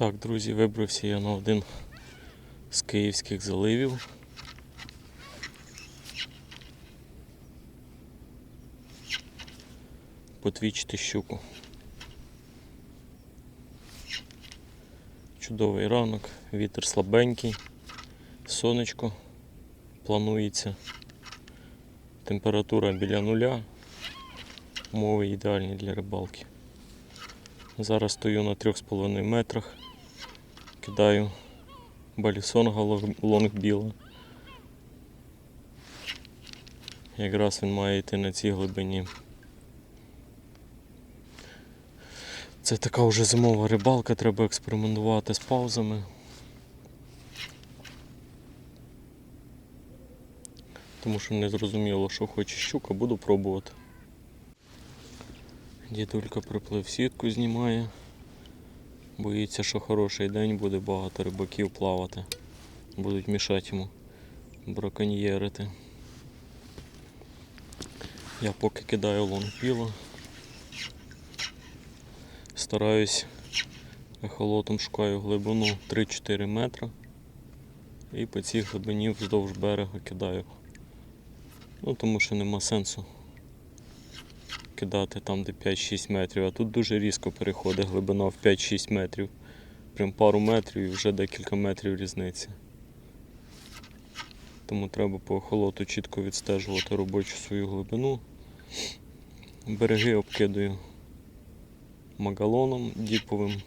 Так, друзі, вибрався я на один з київських заливів. Потвічити щуку. Чудовий ранок, вітер слабенький, сонечко планується. Температура біля нуля. Умови ідеальні для рибалки. Зараз стою на 3,5 метрах. Кидаю балісонга лонг біла. Якраз він має йти на цій глибині. Це така вже зимова рибалка, треба експериментувати з паузами. Тому що не зрозуміло, що хоче щука, буду пробувати. Дідулька приплив сітку, знімає. Боїться, що хороший день буде багато рибаків плавати. Будуть мішати йому браконьєрити. Я поки кидаю лонгпіло. Стараюсь ехолотом шукаю глибину 3-4 метри. І по цій глибині вздовж берега кидаю. Ну тому що нема сенсу кидати там, де 5-6 метрів, а тут дуже різко переходить глибина в 5-6 метрів. Прям пару метрів і вже декілька метрів різниця. Тому треба по охолоту чітко відстежувати робочу свою глибину. Береги обкидаю магалоном діповим,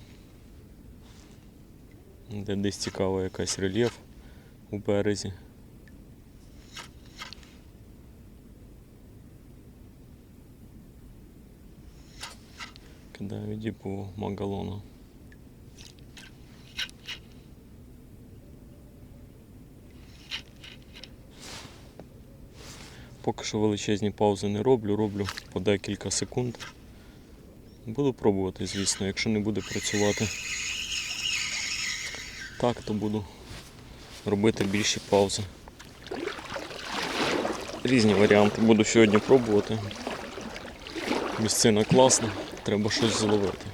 де десь цікава якась рельєф у березі. Кидаю діпову магалону. Поки що величезні паузи не роблю, роблю по декілька секунд. Буду пробувати, звісно, якщо не буде працювати так, то буду робити більші паузи. Різні варіанти буду сьогодні пробувати. Місцина класна, треба щось зловити.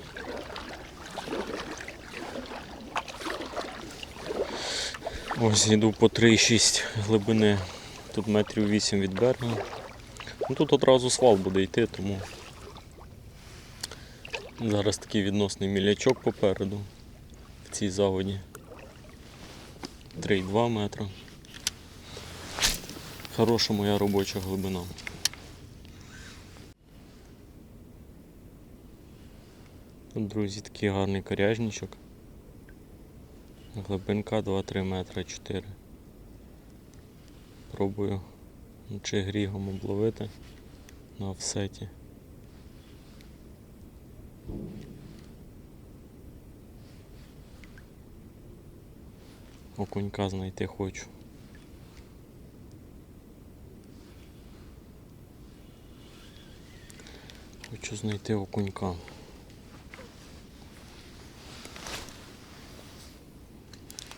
Ось йду по 3,6 глибини, тут метрів 8 від берега. Ну, Тут одразу свал буде йти, тому зараз такий відносний мілячок попереду в цій заводі. 3,2 метра. Хороша моя робоча глибина. Друзі, такий гарний коряжничок. Глибинка 2-3 метра 4. Пробую чи грігом обловити на офсеті. Окунька знайти хочу. Хочу знайти окунька.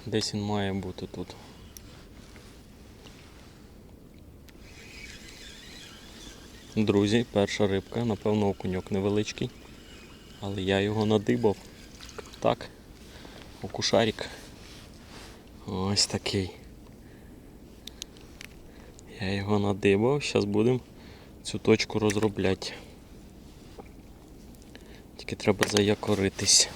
Десь він має бути тут. Друзі, перша рибка, напевно, окуньок невеличкий, але я його надибав. Так, окушарик. Ось такий. Я його надибав, зараз будемо цю точку розробляти. Тільки треба заякоритись.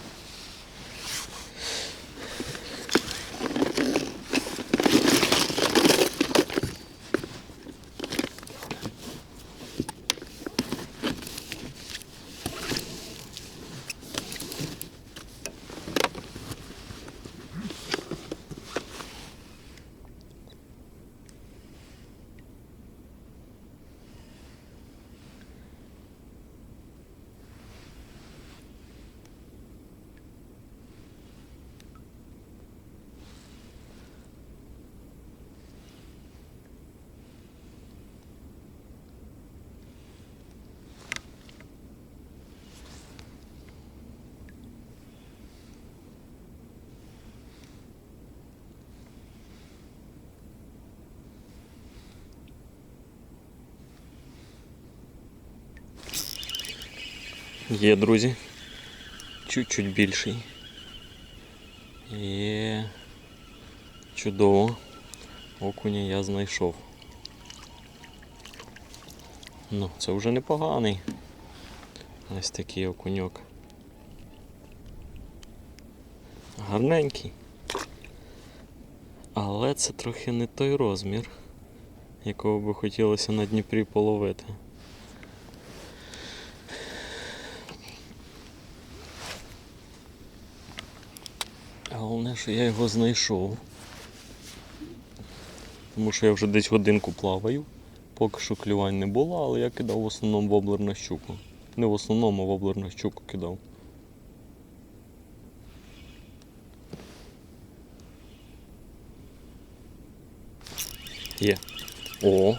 Є, друзі. Чуть-чуть більший. Є. Чудово. Окуня я знайшов. Ну, це вже непоганий. Ось такий окуньок. Гарненький. Але це трохи не той розмір, якого би хотілося на Дніпрі половити. Головне, що я його знайшов. Тому що я вже десь годинку плаваю. Поки що клювань не було, але я кидав в основному воблер на щуку. Не в основному, а воблер на щуку кидав. Є. О,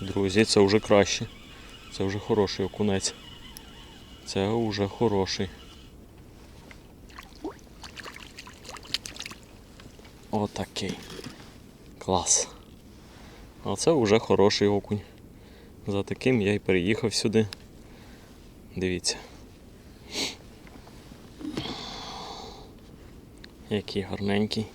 друзі, це вже краще. Це вже хороший окунець. Це вже хороший. Отакий. Клас. Оце вже хороший окунь. За таким я й переїхав сюди. Дивіться. Який гарненький.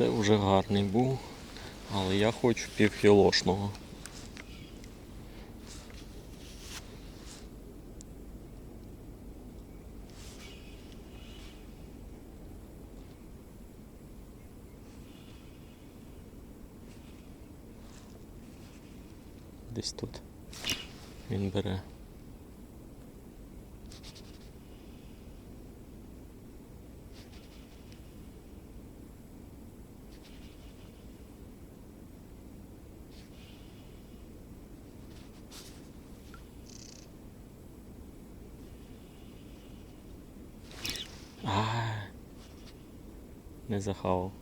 Це вже гарний був, але я хочу півкілошного. Десь тут він бере. А, не захавав.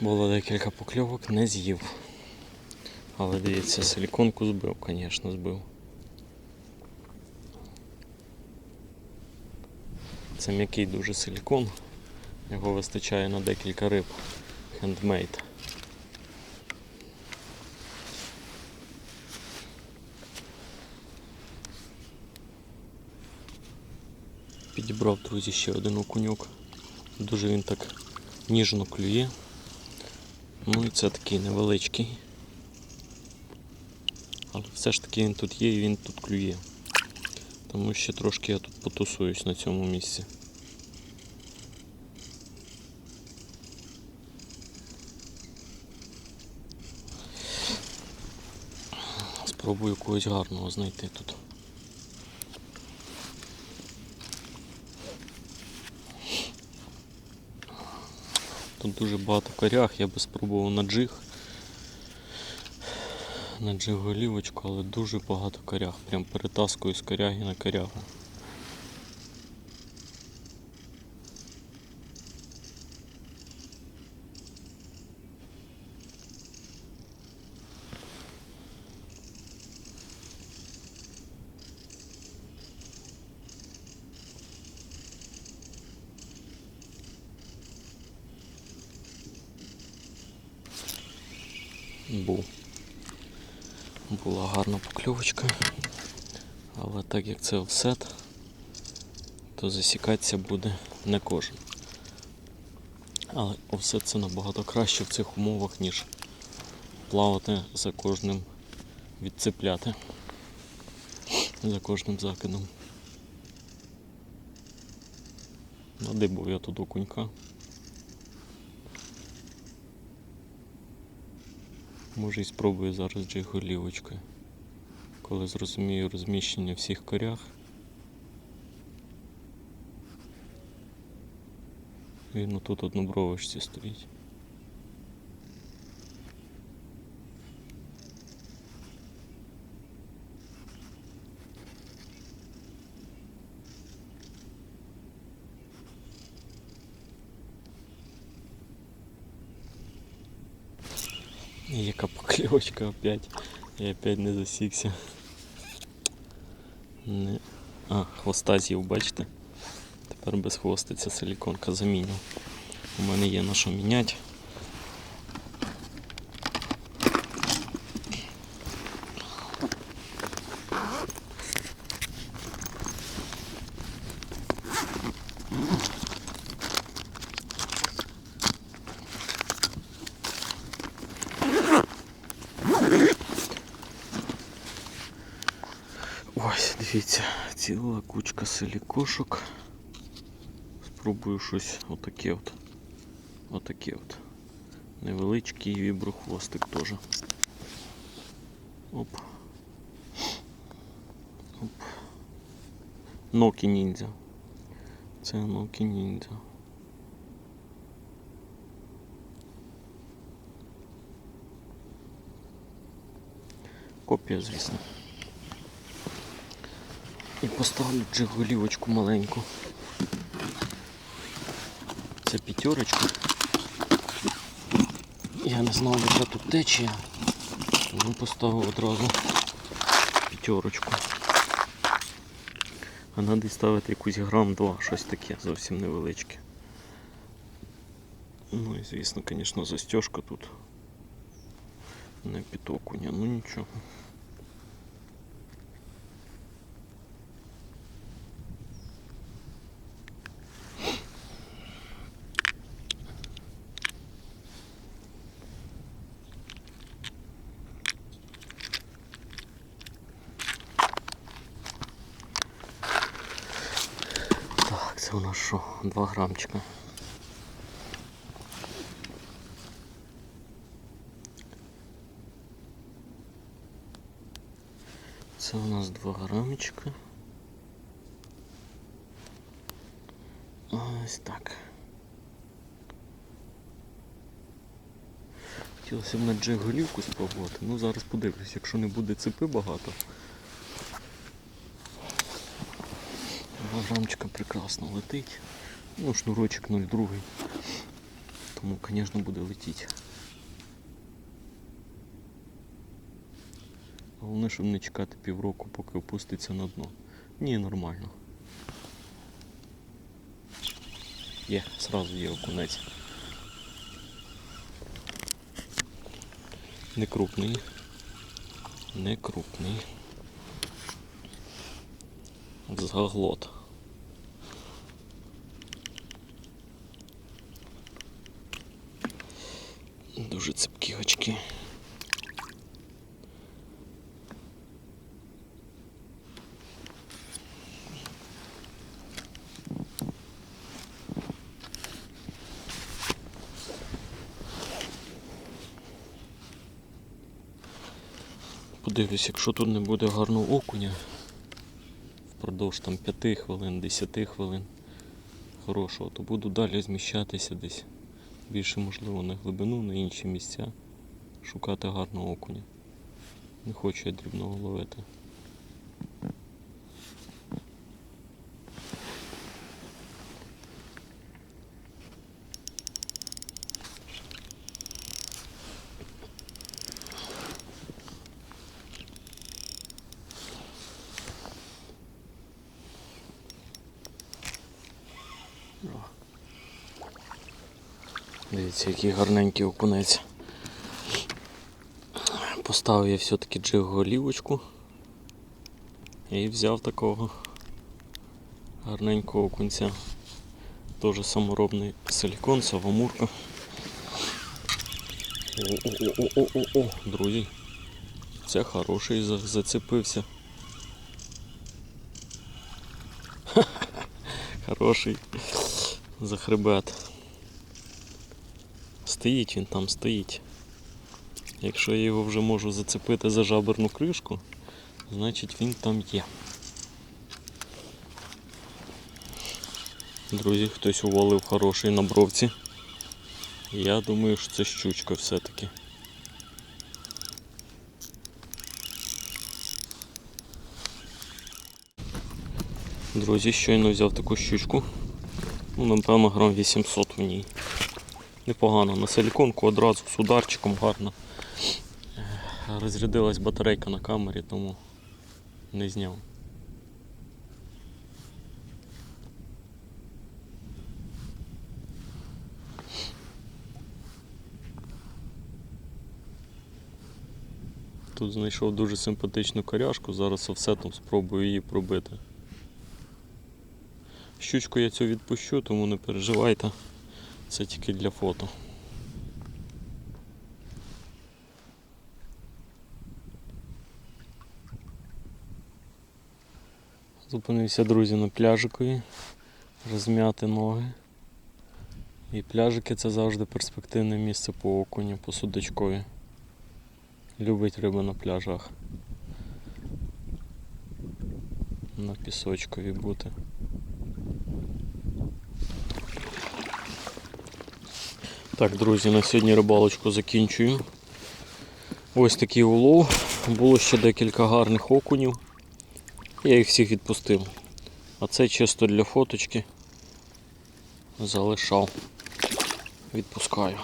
Було декілька покльовок, не з'їв. Але дивіться, силіконку збив, звісно, збив. Це м'який дуже силікон. Його вистачає на декілька риб. Хендмейд. Підібрав, друзі, ще один окуньок. Дуже він так ніжно клює. Ну і це такий невеличкий. Але все ж таки він тут є і він тут клює. Тому ще трошки я тут потусуюсь на цьому місці. Спробую когось гарного знайти тут. Тут дуже багато корях, я би спробував на джиг. На джиг голівочку, але дуже багато корях. Прям перетаскую з коряги на корягу. Був. Була гарна покльовочка. Але так як це офсет, то засікатися буде не кожен. Але офсет це набагато краще в цих умовах, ніж плавати за кожним відцепляти. За кожним закидом. Надибав я тут окунька. Може і спробую зараз джиголівочкою. коли зрозумію розміщення всіх коряг. Він отут однобровочці стоїть. Яка поклевочка опять. Я опять не засікся. Не. А, хвоста з'їв, бачите? Тепер без хвостиця силіконка заміню. У мене є на що міняти. Ось, дивіться, ціла кучка силікошок. Спробую щось отаке от. Отаке от. Невеличкий віброхвостик теж. Оп. Оп. Нокі ніндзя. Це Нокі ніндзя. Копія, звісно. І поставлю джиголівочку маленьку. Це п'ятерочка. Я не знав, яка тут течія, тому поставив одразу п'ятерочку. А треба ставити якусь грам 2, щось таке зовсім невеличке. Ну і звісно, звісно, застежка тут не під окуня, ну нічого. Це у нас що? 2 грамчика. Це у нас 2 грамчика. Ось так. Хотілося б на джек-голівку спробувати, ну зараз подивлюсь, якщо не буде цепи багато. Грамчика прекрасно летить. Ну, шнурочок 0,2. Тому, звісно, буде летіти. Головне, щоб не чекати півроку, поки опуститься на дно. Ні, нормально. Є, сразу є окунець. Не крупний. Не крупний. Заглот. Дуже цепкі очки. Подивлюсь, якщо тут не буде гарного окуня впродовж там 5 хвилин, 10 хвилин хорошого, то буду далі зміщатися десь більше можливо на глибину, на інші місця, шукати гарного окуня. Не хочу я дрібного ловити. Дивіться, який гарненький окунець. Поставив я все-таки джиг голівочку і взяв такого гарненького окунця. Теж саморобний силікон, савомурка. О-о-о-о-о-о, друзі. Це хороший за- зацепився. Хороший за хребет. Стоїть він там, стоїть. Якщо я його вже можу зацепити за жаберну кришку, значить він там є. Друзі, хтось увалив хороший на бровці. Я думаю, що це щучка все-таки. Друзі, щойно взяв таку щучку. Ну, напевно, грам 800 в ній. Непогано. На силіконку одразу з ударчиком гарно. розрядилась батарейка на камері, тому не зняв. Тут знайшов дуже симпатичну коряшку, зараз офсетом спробую її пробити. Щучку я цю відпущу, тому не переживайте. Це тільки для фото. Зупинився, друзі, на пляжикові, розм'яти ноги. І пляжики це завжди перспективне місце по окуні, по судачкові. Любить риба на пляжах. На пісочкові бути. Так, друзі, на сьогодні рибалочку закінчую. Ось такий улов. Було ще декілька гарних окунів. Я їх всіх відпустив. А це чисто для фоточки. Залишав. Відпускаю.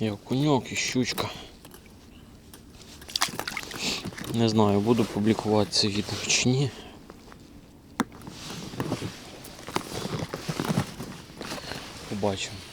І окуньок, і щучка. Не знаю, буду публікувати це відео чи ні. Побачимо.